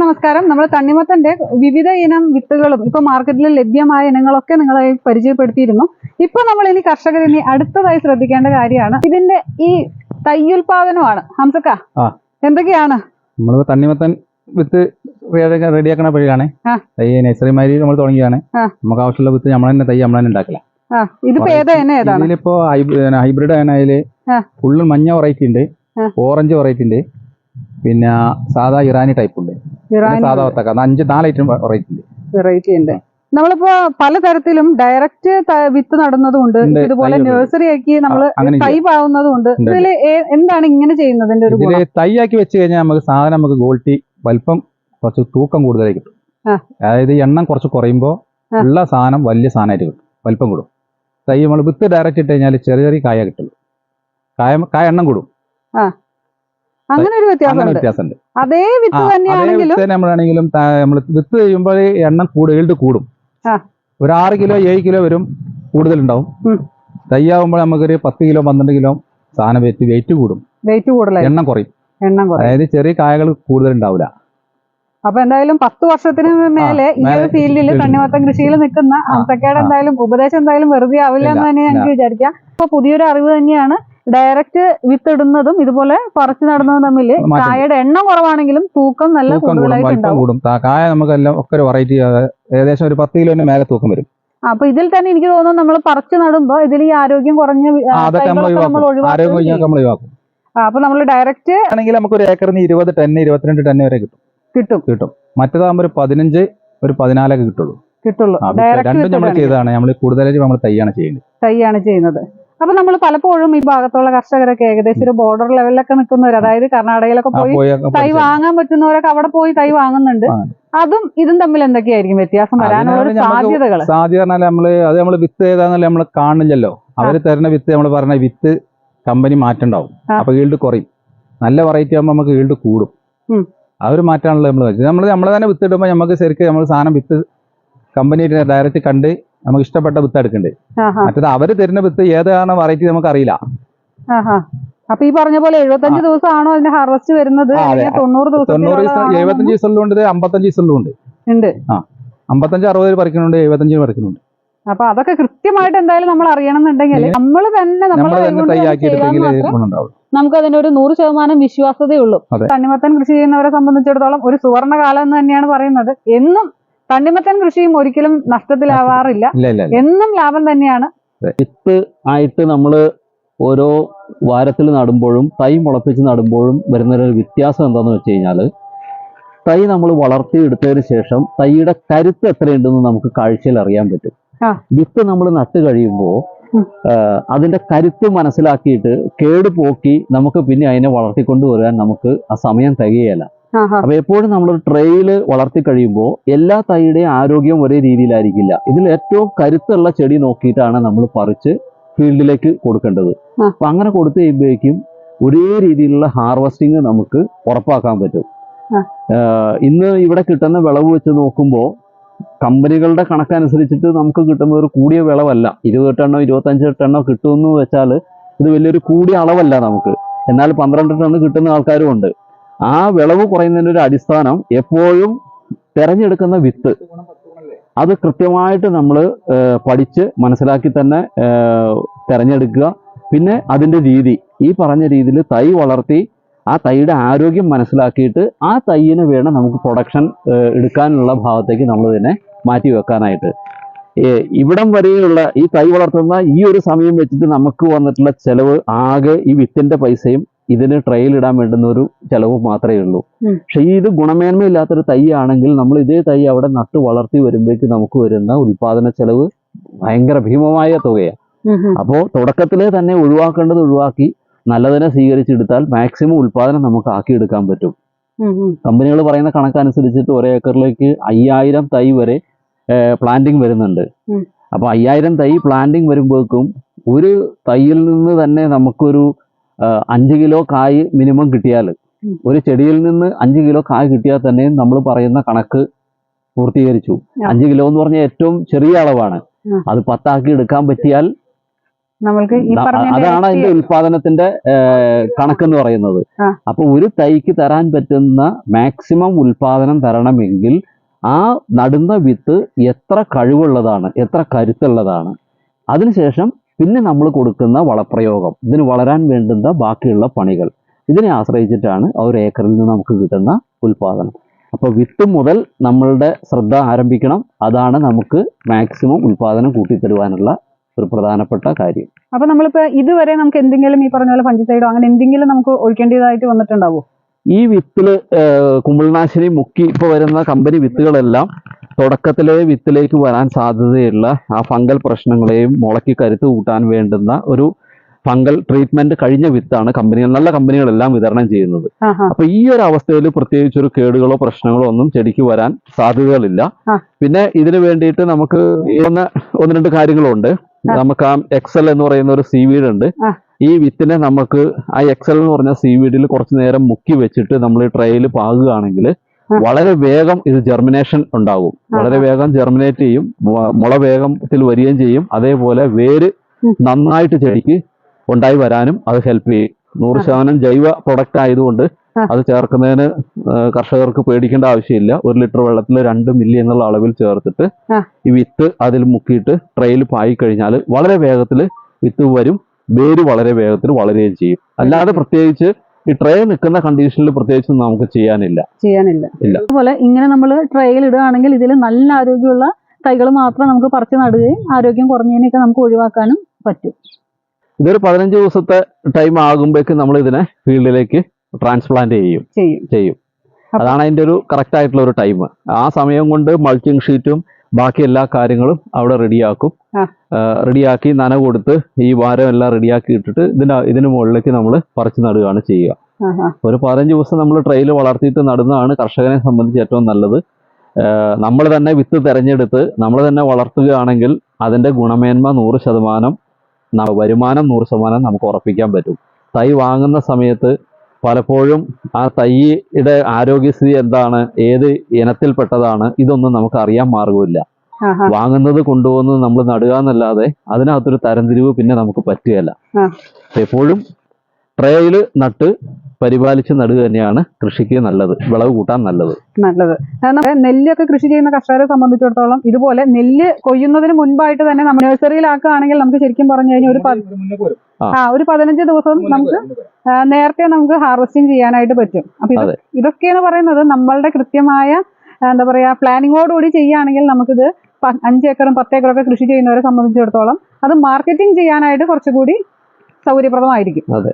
നമസ്കാരം. നമ്മൾ തണ്ണിമത്തന്റെ വിവിധ ഇനം വിത്തുകളും ഇപ്പൊ മാർക്കറ്റിൽ ലഭ്യമായ ഇനങ്ങളൊക്കെ നിങ്ങളെ പരിചയപ്പെടുത്തിയിരുന്നു. ഇപ്പൊ നമ്മൾ ഇനി കർഷകർ ഇനി അടുത്തതായി ശ്രദ്ധിക്കേണ്ട കാര്യമാണ്. ഇതിന്റെ ഈ തയ്യുൽപാദനമാണ് ഹംസക്ക. എന്തൊക്കെയാണ്? നമ്മൾ തണ്ണിമത്തൻ വിത്ത് റെഡിയാക്കണ വഴിയാണ്. തൈ നഴ്സറിമാരി നമ്മൾ തുടങ്ങിയാണ് നമുക്ക് ആവശ്യമുള്ള വിത്ത് നമ്മൾ തന്നെ തൈ നമ്മൾ തന്നെ ഉണ്ടാക്കില്ല. ഇതിലിപ്പോ ഹൈബ്രിഡ് ആണ് അതിൽ. ആ. ഫുള്ള് മഞ്ഞ വെറൈറ്റി ഉണ്ട്. ഓറഞ്ച് വെറൈറ്റി ഉണ്ട്. പിന്നെ സാധാ ഇറാനി ടൈപ്പ് ഉണ്ട്. സാധാ വത്തക്ക. അഞ്ച് നാല് ഐറ്റം വെറൈറ്റി ഉണ്ട്. വെറൈറ്റി ഉണ്ട്. നമ്മളിപ്പോ പലതരത്തിലും ഡയറക്റ്റ് വിത്ത് നടുന്നതും ഉണ്ട്. ഉണ്ട്, ഇതുപോലെ നഴ്സറി ആക്കി നമ്മൾ തൈ പാവുന്നതും ഉണ്ട് ഉണ്ട്. ഇതിൽ എന്താണ് ഇങ്ങനെ ചെയ്യുന്നതിന്റെ ഒരു ഇതിൽ ഗുണം? തൈയാക്കി വെച്ച് കഴിഞ്ഞാൽ നമുക്ക് സാധനം നമുക്ക് ഗോൾട്ടി വലിപ്പം കുറച്ച് തൂക്കം കൂടുതലായി കിട്ടും. അതായത് എണ്ണം കുറച്ച് കുറയുമ്പോൾ ഉള്ള സാധനം വലിയ സാധനമായിട്ട് കിട്ടും. വലിപ്പം കൂടും. തൈ നമ്മൾ വിത്ത് ഡയറക്റ്റ് ഇട്ട് കഴിഞ്ഞാൽ ചെറിയ ചെറിയ കായ കിട്ടുള്ളൂ. കായ കായ എണ്ണം കൂടും. അങ്ങനെ ഒരു വ്യത്യാസം വ്യത്യാസമുണ്ട് വ്യത്യാസമുണ്ട്. അതേ വിത്ത് തന്നെയാണെങ്കിലും നമ്മളാണെങ്കിലും നമ്മൾ വിത്ത് ചെയ്യുമ്പോൾ എണ്ണം ഈൽഡ് കൂടും. ആ. ഒരു ആറ് കിലോ ഏഴ് കിലോ വരും കൂടുതൽ ഉണ്ടാവും തയ്യാവുമ്പോൾ നമുക്കൊരു പത്ത് കിലോ പന്ത്രണ്ട് കിലോ സാധനം വെച്ച് വെയിറ്റ് കൂടും. വെയിറ്റ് കൂടുതൽ എണ്ണം കുറയും. എണ്ണം കുറയും. അതായത് ചെറിയ കായകൾ കൂടുതൽ ഉണ്ടാവില്ല അപ്പൊ എന്തായാലും പത്ത് വർഷത്തിന് മേലെ ഈ ഒരു ഫീൽഡിൽ. തണ്ണിമത്തം കൃഷിയിൽ നിൽക്കുന്ന ആ, ഹംസക്കയുടെ എന്തായാലും ഉപദേശം എന്തായാലും വെറുതെ ആവില്ല എന്ന് തന്നെ ഞങ്ങൾക്ക് വിചാരിക്കാം അപ്പൊ പുതിയൊരു അറിവ് തന്നെയാണ് ഡയറക്റ്റ് വിത്ത് ഇടുന്നതും ഇതുപോലെ പറിച്ചു നടുന്നതും തമ്മിൽ. കായയുടെ എണ്ണം കുറവാണെങ്കിലും തൂക്കം നല്ല തൂക്കം കൂടുതലായിട്ട് ഉണ്ടാവും. കൂടും. താ- കായ നമുക്ക് എല്ലാം ഒക്കെ ഒരു വെറൈറ്റി ഏകദേശം ഒരു പത്ത് കിലോന്റെ മേലെ തൂക്കം വരും. അപ്പൊ ഇതിൽ തന്നെ എനിക്ക് തോന്നുന്നു നമ്മൾ പറിച്ചു നടുമ്പോ ഇതിൽ ഈ ആരോഗ്യം കുറഞ്ഞ അപ്പൊ നമ്മൾ ഡയറക്റ്റ് ആണെങ്കിൽ നമുക്ക് ഒരു ഏക്കറിന് ഇരുപത് ടൺ ഇരുപത്തിരണ്ട് ടൺ വരെ കിട്ടും. കിട്ടും. കിട്ടും. മറ്റേതാകുമ്പോൾ ഒരു പതിനഞ്ച് ഒരു പതിനാലൊക്കെ കിട്ടുള്ളൂ. കിട്ടുള്ളൂ. ഡയറക്റ്റ് രണ്ടും നമ്മൾ ചെയ്തതാണ്. നമ്മൾ കൂടുതലായിട്ട് നമ്മൾ തൈയാണ് ചെയ്യുന്നത് തൈയാണ് ചെയ്യുന്നത്. അപ്പൊ നമ്മൾ പലപ്പോഴും ഈ ഭാഗത്തുള്ള കർഷകരൊക്കെ ഏകദേശം ഒരു ബോർഡർ ലെവലിലൊക്കെ നിൽക്കുന്നവർ അതായത് കർണാടകയിലൊക്കെ പോയി തൈ വാങ്ങാൻ പറ്റുന്നവരൊക്കെ അവിടെ പോയി തൈ വാങ്ങുന്നുണ്ട്. അതും ഇതും തമ്മിൽ എന്തൊക്കെയായിരിക്കും വ്യത്യാസം? വരാനുള്ള സാധ്യതകൾ സാധ്യത പറഞ്ഞാൽ നമ്മൾ അത് നമ്മൾ വിത്ത് ഏതാന്നല്ലേ നമ്മൾ കാണില്ലല്ലോ അവർ തരുന്ന വിത്ത് നമ്മൾ പറഞ്ഞ വിത്ത് കമ്പനി മാറ്റുണ്ടാവും. അപ്പൊ ഈൽഡ് കുറയും. നല്ല വെറൈറ്റി ആകുമ്പോൾ നമുക്ക് ഈൽഡ് കൂടും. അവർ ആ ഒരു മാറ്റാണല്ലോ നമ്മൾ നമ്മൾ നമ്മൾ തന്നെ വിത്ത് ഇടുമ്പോൾ നമുക്ക് ശരിക്കും നമ്മൾ സാധനം വിത്ത് കമ്പനി ഡയറക്റ്റ് കണ്ട് നമുക്ക് ഇഷ്ടപ്പെട്ട വിത്ത് എടുക്കണ്ടേ? മറ്റത് അവർ തരുന്ന വിത്ത് ഏതാണ് വെറൈറ്റി നമുക്ക് അറിയില്ല അപ്പൊ ഈ പറഞ്ഞ പോലെ എഴുപത്തഞ്ച് ദിവസമാണോ അതിന്റെ ഹാർവസ്റ്റ് വരുന്നത്? ആ, തൊണ്ണൂറ് തൊണ്ണൂറ് ദിവസം ദിവസം എഴുപത്തഞ്ച് ദിവസമുള്ള ഉണ്ട് അമ്പത്തഞ്ച് ദിവസമുള്ള ഉണ്ട്. ഉണ്ട് അമ്പത്തഞ്ച് അറുപത് പറിക്കുന്നുണ്ട് എഴുപത്തഞ്ച് പറിക്കുന്നുണ്ട്. അപ്പൊ അതൊക്കെ കൃത്യമായിട്ട് എന്തായാലും നമ്മൾ അറിയണമെന്നുണ്ടെങ്കിൽ നമ്മൾ തന്നെ നമ്മൾ നമുക്ക് അതിന് ഒരു നൂറ് ശതമാനം വിശ്വാസതയുള്ളൂ. തണ്ണിമത്തൻ കൃഷി ചെയ്യുന്നവരെ സംബന്ധിച്ചിടത്തോളം ഒരു സുവർണ കാലം എന്ന് തന്നെയാണ് പറയുന്നത്. എന്നും തണ്ണിമത്തൻ കൃഷിയും ഒരിക്കലും നഷ്ടത്തിലാവാറില്ല. എന്നും ലാഭം തന്നെയാണ്. വിത്ത് ആയിട്ട് നമ്മൾ ഓരോ വാരത്തിൽ നടുമ്പോഴും തൈ മുളപ്പിച്ച് നടുമ്പോഴും വരുന്നൊരു വ്യത്യാസം എന്താണെന്ന് വെച്ച് കഴിഞ്ഞാൽ തൈ നമ്മൾ വളർത്തിയെടുത്തതിന് ശേഷം തൈയുടെ കരുത്ത് എത്രയുണ്ടെന്ന് നമുക്ക് കാഴ്ചയിൽ അറിയാൻ പറ്റും. വിത്ത് നമ്മൾ നട്ട് കഴിയുമ്പോൾ അതിന്റെ കരുത്ത് മനസ്സിലാക്കിയിട്ട് കേട് പോക്കി നമുക്ക് പിന്നെ അതിനെ വളർത്തിക്കൊണ്ടുവരാൻ നമുക്ക് ആ സമയം തികയല്ല അപ്പൊ എപ്പോഴും നമ്മൾ ട്രെയിൽ വളർത്തി കഴിയുമ്പോൾ എല്ലാ തൈയുടെയും ആരോഗ്യം ഒരേ രീതിയിലായിരിക്കില്ല. ഇതിൽ ഏറ്റവും കരുത്തുള്ള ചെടി നോക്കിയിട്ടാണ് നമ്മൾ പറിച്ച് ഫീൽഡിലേക്ക് കൊടുക്കേണ്ടത്. അപ്പൊ അങ്ങനെ കൊടുത്തു കഴിയുമ്പോഴേക്കും ഒരേ രീതിയിലുള്ള ഹാർവസ്റ്റിംഗ് നമുക്ക് ഉറപ്പാക്കാൻ പറ്റും. ഇന്ന് ഇവിടെ കിട്ടുന്ന വിളവ് വെച്ച് നോക്കുമ്പോൾ കമ്പനികളുടെ കണക്കനുസരിച്ചിട്ട് നമുക്ക് കിട്ടുന്ന ഒരു കൂടിയ വിളവല്ല. ഇരുപത് ടണ്ണോ ഇരുപത്തഞ്ച് ടണ്ണോ കിട്ടുമെന്ന് വെച്ചാൽ ഇത് വലിയൊരു കൂടിയ അളവല്ല നമുക്ക്. എന്നാൽ പന്ത്രണ്ട് ടണ്ണ് കിട്ടുന്ന ആൾക്കാരും ഉണ്ട്. ആ വിളവ് കുറയുന്നതിന്റെ ഒരു അടിസ്ഥാനം എപ്പോഴും തിരഞ്ഞെടുക്കുന്ന വിത്ത്. അത് കൃത്യമായിട്ട് നമ്മൾ പഠിച്ച് മനസ്സിലാക്കി തന്നെ തിരഞ്ഞെടുക്കുക. പിന്നെ അതിന്റെ രീതി. ഈ പറഞ്ഞ രീതിയിൽ തൈ വളർത്തി ആ തൈയുടെ ആരോഗ്യം മനസ്സിലാക്കിയിട്ട് ആ തൈയിന് വേണം നമുക്ക് പ്രൊഡക്ഷൻ എടുക്കാനുള്ള ഭാഗത്തേക്ക് നമ്മൾ തന്നെ മാറ്റി വെക്കാനായിട്ട്. ഇവിടം വരെയുള്ള ഈ തൈ വളർത്തുന്ന ഈ ഒരു സമയം വെച്ചിട്ട് നമുക്ക് വന്നിട്ടുള്ള ചെലവ് ആകെ ഈ വിത്തിന്റെ പൈസയും ഇതിന് ട്രയൽ ഇടാൻ വേണ്ടുന്ന ഒരു ചെലവ് മാത്രമേ ഉള്ളൂ. പക്ഷെ ഈ ഇത് ഗുണമേന്മയില്ലാത്തൊരു തൈ ആണെങ്കിൽ നമ്മൾ ഇതേ തൈ അവിടെ നട്ട് വളർത്തി വരുമ്പോഴേക്ക് നമുക്ക് വരുന്ന ഉൽപാദന ചെലവ് ഭയങ്കര ഭീമമായ തുകയാണ്. അപ്പോൾ തുടക്കത്തിലെ തന്നെ ഒഴിവാക്കേണ്ടത് ഒഴിവാക്കി നല്ലതിനെ സ്വീകരിച്ചെടുത്താൽ മാക്സിമം ഉൽപാദനം നമുക്ക് ആക്കിയെടുക്കാൻ പറ്റും. കമ്പനികൾ പറയുന്ന കണക്കനുസരിച്ചിട്ട് ഒരേ ഏക്കറിലേക്ക് അയ്യായിരം തൈ വരെ പ്ലാന്റിങ് വരുന്നുണ്ട് അപ്പൊ അപ്പോൾ അയ്യായിരം തൈ പ്ലാന്റിങ് വരുമ്പോഴേക്കും ഒരു തൈയിൽ നിന്ന് തന്നെ നമുക്കൊരു അഞ്ച് കിലോ കായ് മിനിമം കിട്ടിയാൽ ഒരു ചെടിയിൽ നിന്ന് അഞ്ച് കിലോ കായ് കിട്ടിയാൽ തന്നെ നമ്മൾ പറയുന്ന കണക്ക് പൂർത്തീകരിച്ചു. അഞ്ച് കിലോ എന്ന് പറഞ്ഞാൽ ഏറ്റവും ചെറിയ അളവാണ്. അത് പത്താക്കി എടുക്കാൻ പറ്റിയാൽ നമ്മൾക്ക് അതാണ് അതിന്റെ ഉൽപാദനത്തിന്റെ കണക്ക് എന്ന് പറയുന്നത്. അപ്പൊ ഒരു തൈക്ക് തരാൻ പറ്റുന്ന മാക്സിമം ഉൽപാദനം തരണമെങ്കിൽ ആ നടുന്ന വിത്ത് എത്ര കഴിവുള്ളതാണ് എത്ര കരുത്തുള്ളതാണ് അതിനുശേഷം പിന്നെ നമ്മൾ കൊടുക്കുന്ന വളപ്രയോഗം ഇതിന് വളരാൻ വേണ്ടുന്ന ബാക്കിയുള്ള പണികൾ. ഇതിനെ ആശ്രയിച്ചിട്ടാണ് ആ ഒരു ഏക്കറിൽ നിന്ന് നമുക്ക് കിട്ടുന്ന ഉൽപാദനം. അപ്പോൾ വിത്ത് മുതൽ നമ്മളുടെ ശ്രദ്ധ ആരംഭിക്കണം. അതാണ് നമുക്ക് മാക്സിമം ഉൽപാദനം കൂട്ടിത്തരുവാനുള്ള ഒരു പ്രധാനപ്പെട്ട കാര്യം. അപ്പൊ നമ്മളിപ്പോ ഇതുവരെ നമുക്ക് എന്തെങ്കിലും ഈ പറഞ്ഞ പോലെ പഞ്ചസൈഡോ അങ്ങനെ എന്തെങ്കിലും നമുക്ക് ഒഴിക്കേണ്ടതായിട്ട് വന്നിട്ടുണ്ടാവോ? ഈ വിത്തിൽ കുമ്പിൾനാശിനി മുക്കി ഇപ്പൊ വരുന്ന കമ്പനി വിത്തുകളെല്ലാം തുടക്കത്തിലെ വിത്തിലേക്ക് വരാൻ സാധ്യതയുള്ള ആ ഫംഗൽ പ്രശ്നങ്ങളെയും മുളക്കി കരുത്ത് കൂട്ടാൻ വേണ്ടുന്ന ഒരു ഫംഗൽ ട്രീറ്റ്മെന്റ് കഴിഞ്ഞ വിത്താണ് കമ്പനികൾ നല്ല കമ്പനികളെല്ലാം വിതരണം ചെയ്യുന്നത്. അപ്പൊ ഈ ഒരു അവസ്ഥയിൽ പ്രത്യേകിച്ച് ഒരു കേടുകളോ പ്രശ്നങ്ങളോ ഒന്നും ചെടിക്ക് വരാൻ സാധ്യതകളില്ല. പിന്നെ ഇതിനു വേണ്ടിയിട്ട് നമുക്ക് ഒന്ന് ഒന്ന് രണ്ട് കാര്യങ്ങളുണ്ട്. നമുക്ക് ആ എക്സൽ എന്ന് പറയുന്ന ഒരു സീവീഡ് ഉണ്ട്. ഈ വിത്തിനെ നമുക്ക് ആ എക്സൽ എന്ന് പറഞ്ഞ സീവീഡിൽ കുറച്ച് നേരം മുക്കി വെച്ചിട്ട് നമ്മൾ ഈ ട്രേയിൽ പാകുകയാണെങ്കിൽ. വളരെ വേഗം ഇത് ജെർമിനേഷൻ ഉണ്ടാകും. വളരെ വേഗം ജെർമിനേറ്റ് ചെയ്യും മുള വേഗത്തിൽ വരികയും ചെയ്യും. അതേപോലെ വേര് നന്നായിട്ട് ചെടിക്ക് ഉണ്ടായി വരാനും അത് ഹെൽപ്പ് ചെയ്യും. നൂറ്. ശതമാനം ജൈവ പ്രൊഡക്റ്റ് ആയതുകൊണ്ട് അത് ചേർക്കുന്നതിന് കർഷകർക്ക് പേടിക്കേണ്ട ആവശ്യമില്ല. ഒരു ലിറ്റർ വെള്ളത്തിൽ രണ്ട് മില്ലി എന്നുള്ള അളവിൽ ചേർത്തിട്ട് ഈ വിത്ത് അതിൽ മുക്കിയിട്ട് ട്രെയിൽ പായി കഴിഞ്ഞാൽ വളരെ വേഗത്തിൽ വിത്ത് വരും. വേര് വളരെ വേഗത്തിൽ വളരുകയും ചെയ്യും. അല്ലാതെ പ്രത്യേകിച്ച് ഈ ട്രേ നിൽക്കുന്ന കണ്ടീഷനിൽ പ്രത്യേകിച്ച് നമുക്ക് ചെയ്യാനില്ല. ചെയ്യാനില്ല. ഇല്ല. അതുപോലെ ഇങ്ങനെ നമ്മൾ ട്രേയിൽ ഇടുകയാണെങ്കിൽ ഇതിൽ നല്ല ആരോഗ്യമുള്ള തൈകൾ മാത്രം നമുക്ക് പറിച്ചു നടുകയും ആരോഗ്യം കുറഞ്ഞതിനെയൊക്കെ നമുക്ക് ഒഴിവാക്കാനും പറ്റും. ഇതൊരു പതിനഞ്ച് ദിവസത്തെ ടൈം ആകുമ്പോഴേക്ക് നമ്മൾ ഇതിനെ ഫീൽഡിലേക്ക് ട്രാൻസ്പ്ലാന്റ് ചെയ്യും. ചെയ്യും. ചെയ്യും. അതാണ് അതിന്റെ ഒരു കറക്റ്റ് ആയിട്ടുള്ള ഒരു ടൈം ആ സമയം കൊണ്ട് മൾച്ചിങ് ഷീറ്റും ബാക്കി എല്ലാ കാര്യങ്ങളും അവിടെ റെഡിയാക്കും. റെഡിയാക്കി നന കൊടുത്ത് ഈ വാരം എല്ലാം റെഡിയാക്കി ഇട്ടിട്ട് ഇതിന് ഇതിന് മുകളിലേക്ക് നമ്മൾ പറിച്ച് നടുകയാണ് ചെയ്യുക. ഒരു പതിനഞ്ച് ദിവസം നമ്മൾ ട്രെയിൽ വളർത്തിയിട്ട് നടുന്നതാണ് കർഷകനെ സംബന്ധിച്ച് ഏറ്റവും നല്ലത്. നമ്മൾ തന്നെ വിത്ത് തിരഞ്ഞെടുത്ത് നമ്മൾ തന്നെ വളർത്തുകയാണെങ്കിൽ അതിന്റെ ഗുണമേന്മ നൂറ് ശതമാനം വരുമാനം നൂറ് ശതമാനം നമുക്ക് ഉറപ്പിക്കാൻ പറ്റും. തൈ വാങ്ങുന്ന സമയത്ത് പലപ്പോഴും ആ തൈയുടെ ആരോഗ്യസ്ഥിതി എന്താണ് ഏത് ഇനത്തിൽപ്പെട്ടതാണ് ഇതൊന്നും നമുക്ക് അറിയാൻ മാർഗമില്ല വാങ്ങുന്നത് കൊണ്ടുപോകുന്നത് നമ്മൾ നടുക എന്നല്ലാതെ അതിനകത്തൊരു തരംതിരിവ് പിന്നെ നമുക്ക് പറ്റുകയല്ല. എപ്പോഴും ട്രേയിൽ നട്ട് പരിപാലിച്ച് നടുക തന്നെയാണ് കൃഷിക്ക് നല്ലത് വിളവ് കൂട്ടാൻ നല്ലത്. നല്ലത്. കാരണം നെല്ലൊക്കെ കൃഷി ചെയ്യുന്ന കർഷകരെ സംബന്ധിച്ചിടത്തോളം ഇതുപോലെ നെല്ല് കൊയ്യുന്നതിന് മുൻപായിട്ട് തന്നെ നമ്മൾ നഴ്സറിയിലാക്കുകയാണെങ്കിൽ നമുക്ക് ശരിക്കും പറഞ്ഞു കഴിഞ്ഞാൽ ഒരു ആ. ഒരു പതിനഞ്ച് ദിവസം നമുക്ക് നേരത്തെ നമുക്ക് ഹാർവെസ്റ്റിംഗ് ചെയ്യാനായിട്ട് പറ്റും. അപ്പൊ ഇതൊക്കെയെന്ന് പറയുന്നത് നമ്മളുടെ കൃത്യമായ എന്താ പറയാ പ്ലാനിങ്ങോടുകൂടി ചെയ്യുകയാണെങ്കിൽ നമുക്കിത് അഞ്ച് ഏക്കറും പത്ത് ഏക്കറും ഒക്കെ കൃഷി ചെയ്യുന്നവരെ സംബന്ധിച്ചിടത്തോളം അത് മാർക്കറ്റിംഗ് ചെയ്യാനായിട്ട് കുറച്ചുകൂടി സൗകര്യപ്രദമായിരിക്കും. അതെ.